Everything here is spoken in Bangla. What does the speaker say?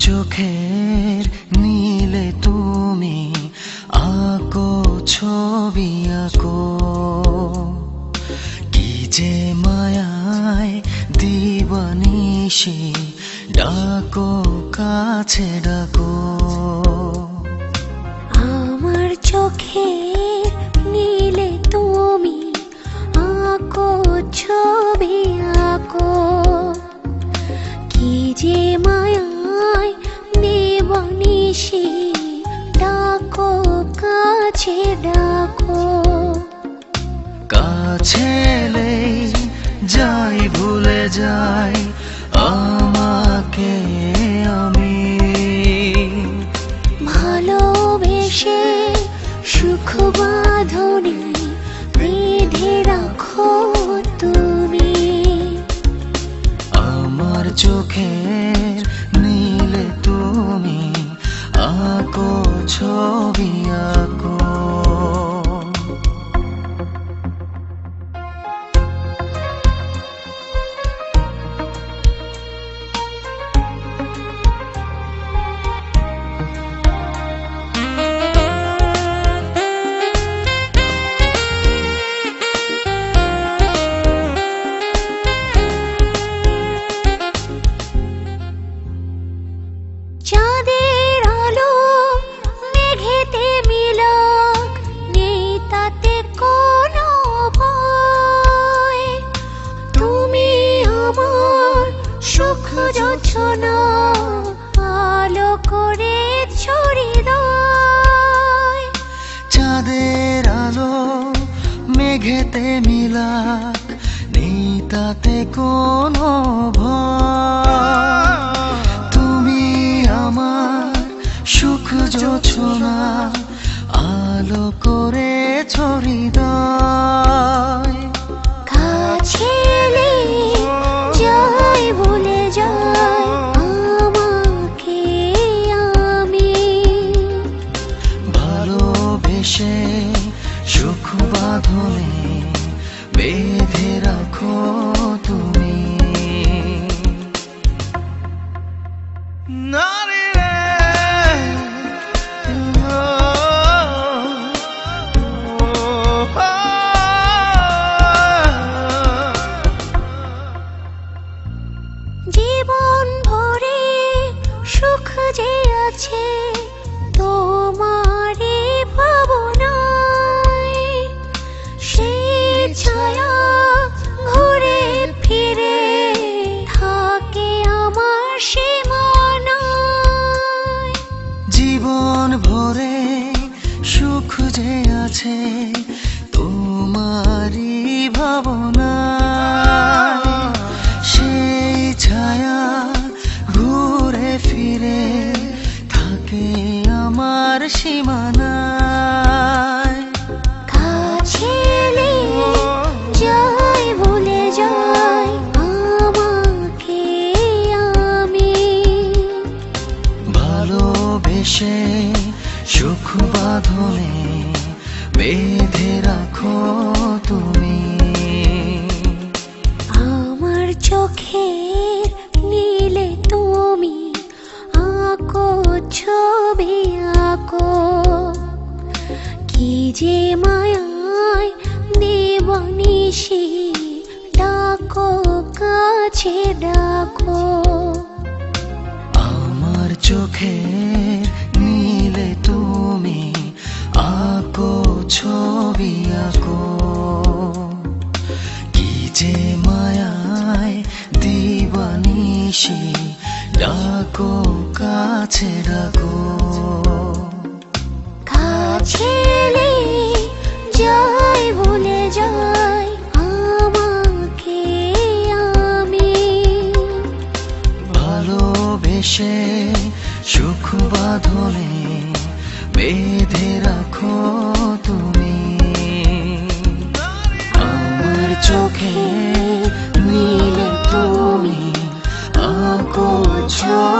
চোখের নীলে তুমি আঁকো ছবি আঁকো। কি যে মায়ায় দিবানিসি ডাকো কাছে ডাকো। দেবনিশি ডাকো কাছে ডাকো। কাছে যাই ভুলে যাই আমাকে আমি। ভালোবেসে সুখ বাঁধনি বেঁধে রাখো তুমি। আমার চোখের তাতে কোনো তুমি আমার সুখ যোছনা আলো করে ছড়ি বেঁধে রাখো তুমি সুখ যে আছে তোমারই ভাবনা সেই ছায়া ঘুরে ফিরে থাকে আমার সীমানায়। সুখ বাঁধনে বেঁধে রাখো তুমি। আমার চোখের নীলে তুমি আঁকো ছবি আঁকো। কি যে মায়ায় দেবনিশি ডাকো কাছে ডাকো। আমার চোখে দিবানিসি ডাকো কাছে ডাকো। কাছে যাই ভুলে যাই আমাকে আমি। ভালোবেসে সুখ বাঁধনে বেঁধে রাখো তুমি। আমার চোখে নীলে তুমি আঁকো ছবি আঁকো।